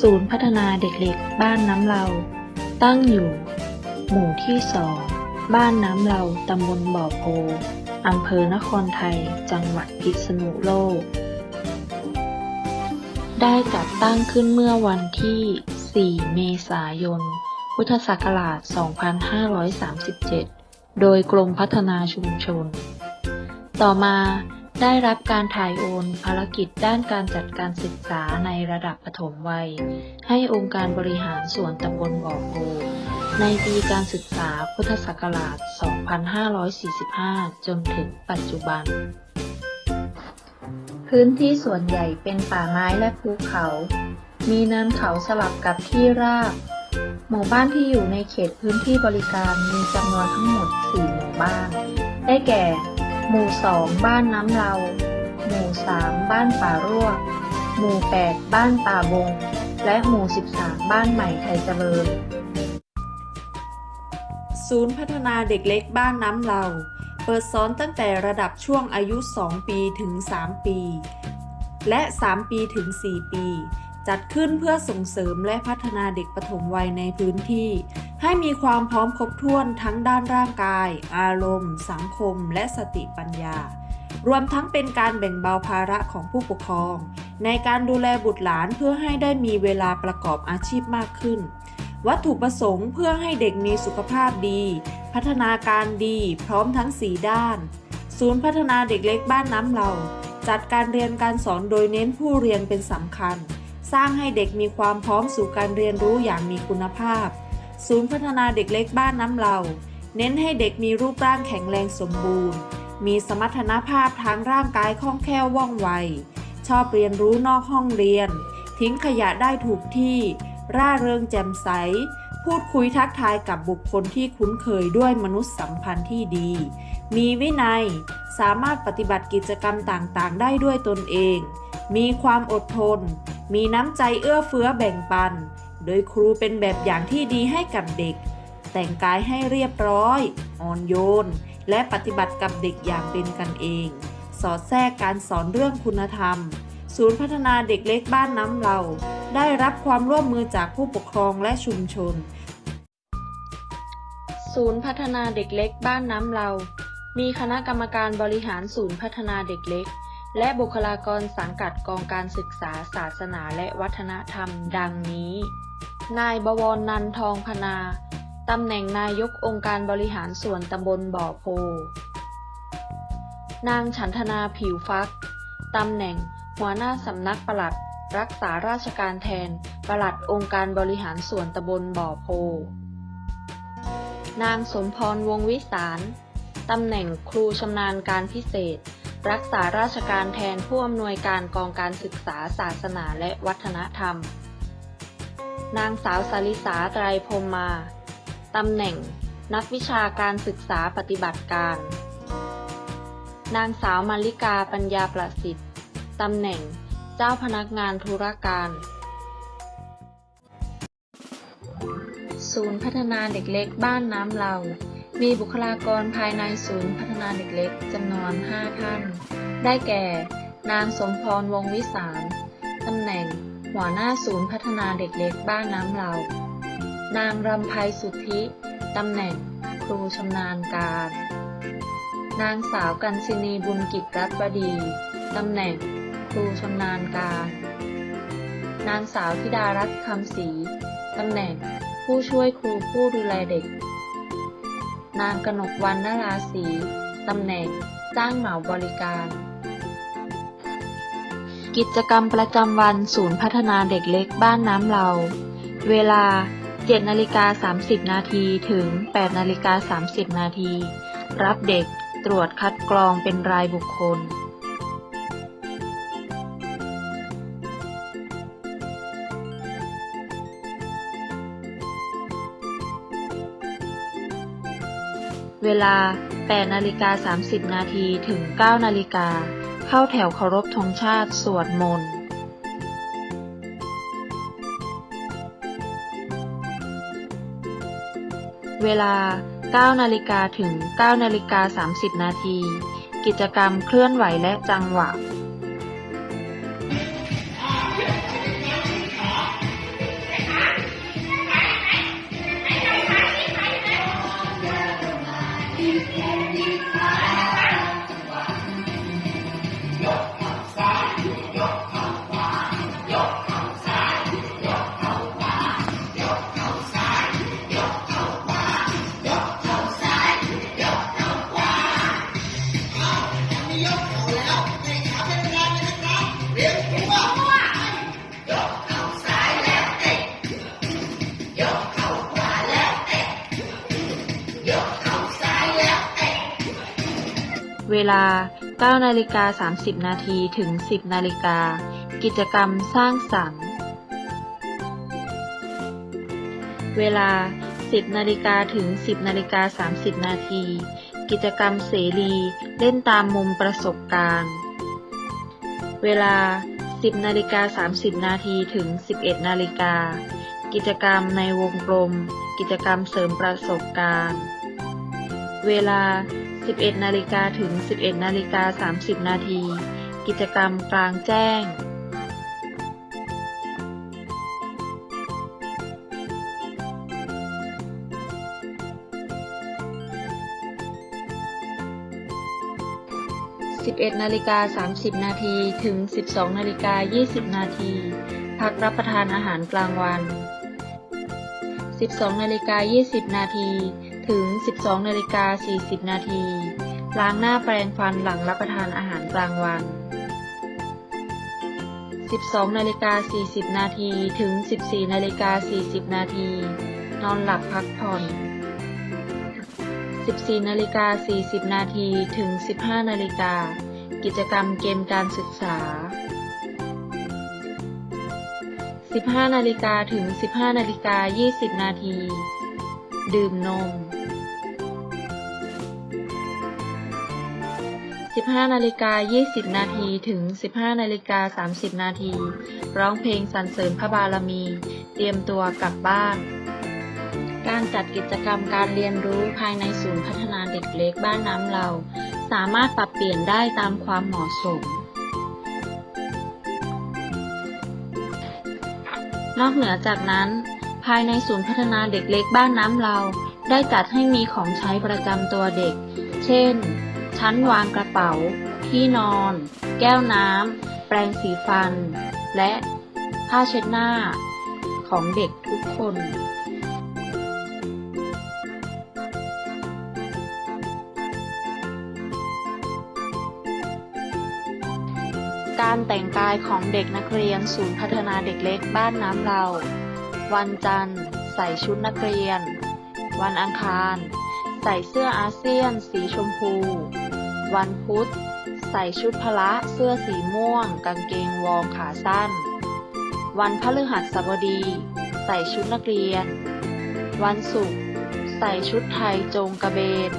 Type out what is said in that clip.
ศูนย์พัฒนาเด็กเล็กบ้านน้ำเรา ตั้งอยู่ หมู่ที่สอง บ้านน้ำเราตำบลบ่อโพอำเภอนครไทย จังหวัดพิษณุโลก ได้จัดตั้งขึ้นเมื่อวันที่ 4 เมษายน พุทธศักราช 2537 โดยกรมพัฒนาชุมชน ต่อมาได้รับการถ่ายโอนภารกิจด้านการจัดการศึกษาในระดับปฐมวัย ให้องค์การบริหารส่วนตำบลบ่อโพในปีการศึกษาพุทธศักราช 2545 จนถึงปัจจุบัน พื้นที่ส่วนใหญ่เป็นป่าไม้และภูเขา มีเนินเขาสลับกับที่ราบ หมู่บ้านที่อยู่ในเขตพื้นที่บริการมีจำนวนทั้งหมด 4 หมู่บ้าน ได้แก่ หมู่ 2 บ้านน้ำเลาหมู่ 3 บ้านป่ารั่วหมู่ 8 บ้านป่าบง และหมู่ 13 บ้านใหม่ไทยเจริญ ศูนย์พัฒนาเด็กเล็กบ้านน้ำเราเปิดสอนตั้งแต่ระดับช่วงอายุ 2 ปีถึง 3 ปี และ 3 ปีถึง 4 ปี จัดขึ้นเพื่อส่งเสริมและพัฒนาเด็กปฐมวัยในพื้นที่ ให้มีความพร้อมครบถ้วนทั้งด้านร่างกาย อารมณ์ สังคม และสติปัญญา รวมทั้งเป็นการแบ่งเบาภาระของผู้ปกครอง ในการดูแลบุตรหลานเพื่อให้ได้มีเวลาประกอบอาชีพมากขึ้น วัตถุประสงค์เพื่อให้เด็กมีสุขภาพดี พัฒนาการดีพร้อมทั้ง4ด้าน ศูนย์พัฒนาเด็กเล็กบ้านน้ำเราจัดการเรียนการสอนโดยเน้นผู้เรียนเป็นสำคัญ สร้างให้เด็กมีความพร้อมสู่การเรียนรู้อย่างมีคุณภาพ ศูนย์พัฒนาเด็กเล็กบ้านน้ำเราเน้นให้เด็กมีรูปร่างแข็งแรงสมบูรณ์ มีสมรรถนภาพทางร่างกายคล่องแคล่วว่องไว ชอบเรียนรู้นอกห้องเรียน ทิ้งขยะได้ถูกที่ ร่าเริงแจ่มใส พูดคุยทักทายกับบุคคลที่คุ้นเคยด้วยมนุษยสัมพันธ์ที่ดี มีวินัย สามารถปฏิบัติกิจกรรมต่างๆ ได้ด้วยตนเอง มีความอดทน มีน้ำใจเอื้อเฟื้อแบ่งปัน โดยครูเป็นแบบอย่างที่ดีให้กับเด็ก แต่งกายให้เรียบร้อย อ่อนโยน และปฏิบัติกับเด็กอย่างเป็นกันเอง สอดแทรกการสอนเรื่องคุณธรรม ศูนย์พัฒนาเด็กเล็กบ้านน้ำเรา ได้รับความร่วมมือจากผู้ปกครองและชุมชน ศูนย์พัฒนาเด็กเล็กบ้านน้ำเรา มีคณะกรรมการบริหารศูนย์พัฒนาเด็กเล็ก และบุคลากรสังกัดกองการศึกษาศาสนาและวัฒนธรรมดังนี้ นายบวรนันทองพนา ตำแหน่งนายกองค์การบริหารส่วนตำบลบ่อโพ นางฉันทนาผิวฟัก ตำแหน่งหัวหน้าสำนักปลัด รักษาราชการแทนปลัดองค์การบริหารส่วนตำบลบ่อโพ นางสมพรวงวิสาร ตำแหน่งครูชำนาญการพิเศษ รักษาราชการแทนผู้อำนวยการกองการศึกษาศาสนาและวัฒนธรรม นางสาวสาริสาไตรพรมมา ตำแหน่ง นักวิชาการศึกษาปฏิบัติการ นางสาวมาริกาปัญญาประสิทธิ์ ตำแหน่ง เจ้าพนักงานธุรการ ศูนย์พัฒนาเด็กเล็กบ้านน้ำเรา มีบุคลากรภายในศูนย์พัฒนาเด็กเล็กจำนวน 5 ท่าน ได้แก่ นางสมพรวงวิสารตำแหน่ง หัวหน้าศูนย์พัฒนาเด็กเล็กบ้านน้ำเรานางรำไพสุทธิ ตำแหน่ง ครูชำนาญการ นางสาวกันซินีบุญกิจรัตบดี ตำแหน่ง ครูชำนาญการ นางสาวธิดารัตน์คำศรีตำแหน่ง ผู้ช่วยครูผู้ดูแลเด็ก นางกนกวันนราศีตำแหน่ง จ้างเหมาบริการ กิจกรรมประจำวันศูนย์พัฒนาเด็กเล็กบ้านน้ำเรา เวลา 7นาฬิกา30 นาทีถึง 8นาฬิกา30 นาที รับเด็กตรวจคัดกรองเป็นรายบุคคล เวลา 8 นาฬิกา 30 นาทีถึง 9 นาฬิกา เข้าแถวเคารพธงชาติ สวดมนต์ เวลา 9 นาฬิกาถึง 9 นาฬิกา 30 นาที กิจกรรมเคลื่อนไหวและจังหวะ เวลา 9 นาฬิกา 30 นาทีถึง 10 นาฬิกา กิจกรรมสร้างสรรค์ เวลา 10 นาฬิกาถึง 10 นาฬิกา 30 นาที กิจกรรมเสรี เล่นตามมุมประสบการณ์ เวลา 10 นาฬิกา 30 นาทีถึง 11 นาฬิกา กิจกรรมในวงกลม กิจกรรมเสริมประสบการณ์ เวลา 11 นาฬิกาถึง 11 นาฬิกา 30 นาที กิจกรรมกลางแจ้ง 11 นาฬิกา 30 นาทีถึง 12 นาฬิกา 20 นาที พักรับประทานอาหารกลางวัน 12 นาฬิกา 20 นาที ถึง 12นาฬิกา40 นาที ล้างหน้าแปรงฟันหลังรับประทานอาหารกลางวัน 12นาฬิกา40 นาทีถึง 14นาฬิกา40 นาที นอนหลับพักผ่อน 14นาฬิกา40 นาทีถึง 15นาฬิกา กิจกรรมเกมการศึกษา 15นาฬิกาถึง 15นาฬิกา20 นาที ดื่มนม 15นาฬิกา20 นาทีถึง 15นาฬิกา30 นาที ร้องเพลงสรรเสริญพระบารมี เตรียมตัวกลับบ้าน การจัดกิจกรรมการเรียนรู้ภายในศูนย์พัฒนาเด็กเล็กบ้านน้ำเรา สามารถปรับเปลี่ยนได้ตามความเหมาะสม นอกเหนือจากนั้น ภายในศูนย์พัฒนาเด็กเล็กบ้านน้ำเรา ได้จัดให้มีของใช้ประจำตัวเด็ก เช่น ชั้นวางกระเป๋า ที่นอน แก้วน้ำ แปรงสีฟัน และผ้าเช็ดหน้า ของเด็กทุกคนการแต่งกายของเด็กนักเรียนศูนย์พัฒนาเด็กเล็กบ้านน้ำเรา วันจันทร์ ใส่ชุดนักเรียน วันอังคาร ใส่เสื้ออาเซียน สีชมพู วันพุธ ใส่ชุดพละเสื้อสีม่วง กางเกงวอร์มขาสั้น วันพฤหัสบดี ใส่ชุดนักเรียน วันศุกร์ ใส่ชุดไทยโจงกระเบน